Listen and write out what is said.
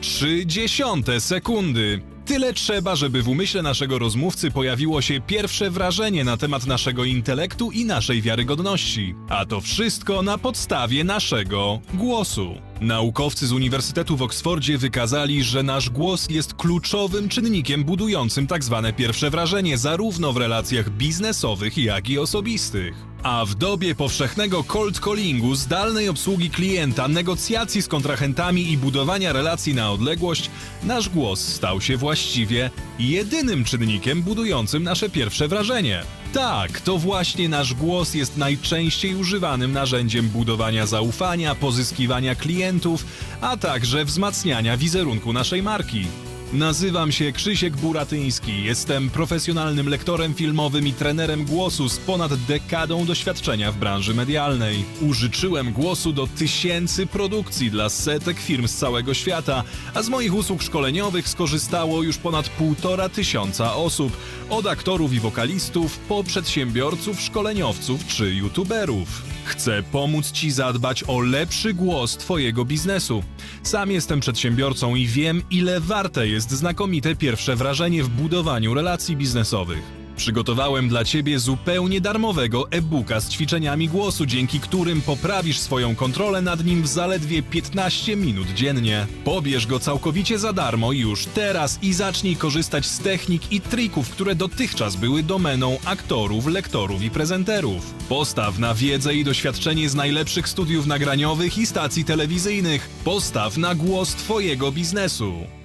0,3 sekundy. Tyle trzeba, żeby w umyśle naszego rozmówcy pojawiło się pierwsze wrażenie na temat naszego intelektu i naszej wiarygodności. A to wszystko na podstawie naszego głosu. Naukowcy z Uniwersytetu w Oksfordzie wykazali, że nasz głos jest kluczowym czynnikiem budującym tak zwane pierwsze wrażenie, zarówno w relacjach biznesowych, jak i osobistych. A w dobie powszechnego cold callingu, zdalnej obsługi klienta, negocjacji z kontrahentami i budowania relacji na odległość, nasz głos stał się właściwie jedynym czynnikiem budującym nasze pierwsze wrażenie. Tak, to właśnie nasz głos jest najczęściej używanym narzędziem budowania zaufania, pozyskiwania klientów, a także wzmacniania wizerunku naszej marki. Nazywam się Krzysiek Buratyński, jestem profesjonalnym lektorem filmowym i trenerem głosu z ponad dekadą doświadczenia w branży medialnej. Użyczyłem głosu do tysięcy produkcji dla setek firm z całego świata, a z moich usług szkoleniowych skorzystało już ponad półtora tysiąca osób, od aktorów i wokalistów po przedsiębiorców, szkoleniowców czy youtuberów. Chcę pomóc Ci zadbać o lepszy głos Twojego biznesu. Sam jestem przedsiębiorcą i wiem, ile warte jest znakomite pierwsze wrażenie w budowaniu relacji biznesowych. Przygotowałem dla Ciebie zupełnie darmowego e-booka z ćwiczeniami głosu, dzięki którym poprawisz swoją kontrolę nad nim w zaledwie 15 minut dziennie. Pobierz go całkowicie za darmo już teraz i zacznij korzystać z technik i trików, które dotychczas były domeną aktorów, lektorów i prezenterów. Postaw na wiedzę i doświadczenie z najlepszych studiów nagraniowych i stacji telewizyjnych. Postaw na głos Twojego biznesu.